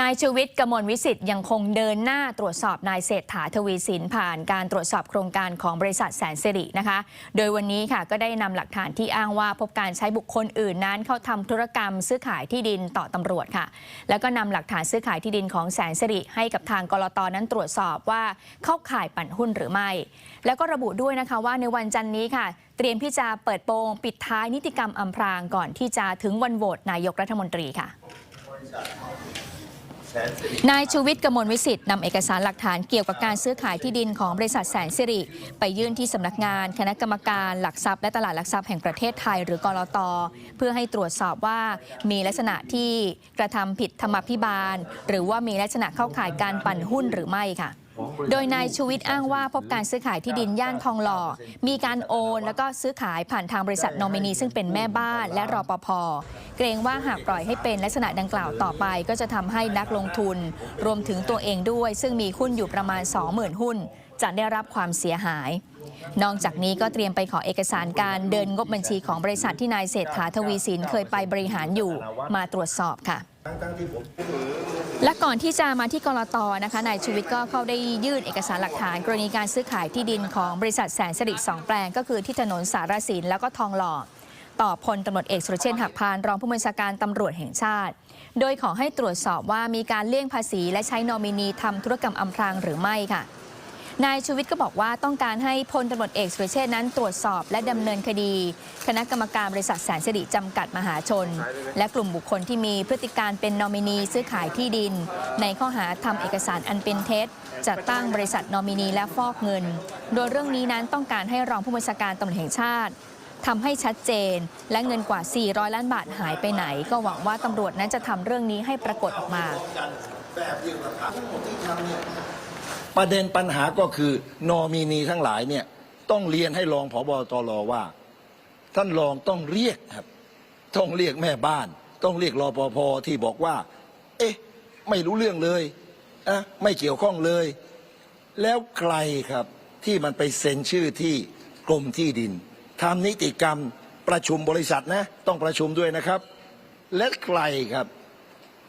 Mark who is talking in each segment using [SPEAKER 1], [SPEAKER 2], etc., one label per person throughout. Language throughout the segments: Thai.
[SPEAKER 1] นายชูวิทย์กมลวิสิทธิ์ยังคงเดินหน้าตรวจสอบนายเศรษฐาทวีสินผ่านการตรวจสอบโครงการของบริษัทแสนสิรินะคะ โดยวันนี้ค่ะก็ได้นำหลักฐานที่อ้างว่าพบการใช้บุคคลอื่นนั้น เข้าทำธุรกรรมซื้อขายที่ดินต่อตำรวจค่ะ แล้วก็นำหลักฐานซื้อขายที่ดินของแสนสิริให้กับทางกรตนั้นตรวจสอบว่าเข้าข่ายปั่นหุ้นหรือไม่ แล้วก็ระบุด้วยนะคะว่าในวันจันนี้ค่ะ เตรียมที่จะเปิดโปงปิดท้ายนิติกรรมอำพรางก่อนที่จะถึงวันโหวตนายกรัฐมนตรีค่ะ นายชูวิทย์กมลวิสิทธิ์นำเอกสารหลักฐานเกี่ยวกับการซื้อขายที่ดินของบริษัทแสนสิริ ไปยื่นที่สำนักงาน คณะกรรมการหลักทรัพย์และตลาดหลักทรัพย์แห่งประเทศไทย หรือกรอตเพื่อให้ตรวจสอบว่ามีลักษณะที่กระทำผิดธรรมพิบาล หรือว่ามีลักษณะเข้าข่ายการปั่นหุ้นหรือไม่ค่ะ โดยนายชูวิทย์อ้างว่าพบการซื้อขายที่ดินย่านทองหล่อ มีการโอน แล้วก็ซื้อขายผ่านทางบริษัทนอมินี ซึ่งเป็นแม่บ้านและรอปภเกรงว่าหากปล่อยให้เป็นลักษณะดังกล่าวต่อไป ก็จะทำให้นักลงทุน รวมถึงตัวเองด้วย ซึ่งมีหุ้นอยู่ประมาณ 20,000 หุ้น จะได้รับความเสียหาย นอกจากนี้ก็เตรียมไปขอเอกสารการเดินงบบัญชีของบริษัทที่นายเศรษฐาทวีสินเคยไปบริหารอยู่มาตรวจสอบค่ะ และก่อนที่จะมาที่กรตนะคะนายชูวิทย์ก็เข้าได้ยื่นเอกสารหลักฐาน กรณีการซื้อขายที่ดินของบริษัทแสนสิริสองแปลง ก็คือที่ถนนสารสินแล้วก็ทองหล่อต่อพลตำรวจเอกสุรเชษฐ์หักพานรองผู้บัญชาการตำรวจแห่งชาติ โดยขอให้ตรวจสอบว่ามีการเลี่ยงภาษี และใช้นอมินีทำธุรกรรมอำพรางหรือไม่ค่ะ นายชูวิทย์ก็บอกว่าต้องการให้พลตำรวจเอกสุรเชษนั้นตรวจสอบและดำเนินคดี คณะกรรมการบริษัทแสนสิริจำกัดมหาชน และกลุ่มบุคคลที่มีพฤติการเป็นนอมินีซื้อขายที่ดิน ในข้อหาทำเอกสารอันเป็นเท็จจัดตั้งบริษัทนอมินีและฟอกเงิน โดยเรื่องนี้นั้นต้องการให้รองผู้บัญชาการตำรวจแห่งชาติทำให้ชัดเจน และเงินกว่า 400 ล้านบาทหายไปไหน ก็หวังว่าตำรวจนั้นจะทำเรื่องนี้ให้ปรากฏออกมา
[SPEAKER 2] ประเด็นปัญหาก็คือนอมินีทั้งหลายเนี่ยต้องเรียนให้รองผบตรว่า ท่านรองต้องเรียกครับ ต้องเรียกแม่บ้าน ต้องเรียกรอปภที่บอกว่า เอ๊ะ ไม่รู้เรื่องเลยอะไม่เกี่ยวข้องเลย แล้วใครครับที่มันไปเซ็นชื่อที่กรมที่ดินทำนิติกรรมประชุมบริษัทนะ ต้องประชุมด้วยนะครับ และใครครับ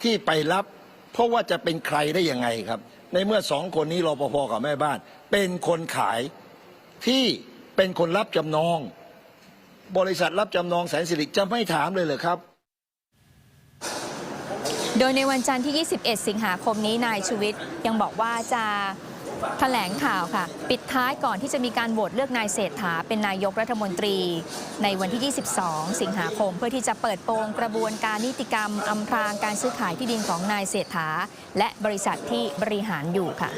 [SPEAKER 2] ที่ไปรับ เพราะว่าจะเป็นใครได้ยังไงครับ ในเมื่อสองคนนี้รปภกับแม่บ้าน เป็นคนขายที่เป็นคนรับจำนอง บริษัทรับจำนองแสนสิริจะไม่ถามเลยเหรอครับ
[SPEAKER 1] โดยในวันจันทร์ที่ 21 สิงหาคมนี้ นายชูวิทย์ยังบอกว่าจะ แถลงข่าวค่ะ ปิดท้ายก่อนที่จะมีการโหวตเลือกนายเศรษฐาเป็นนายกรัฐมนตรี ในวันที่ 22 สิงหาคม เพื่อที่จะเปิดโปงกระบวนการนิติกรรมอำพรางการซื้อขายที่ดินของนายเศรษฐา และบริษัทที่บริหารอยู่ค่ะ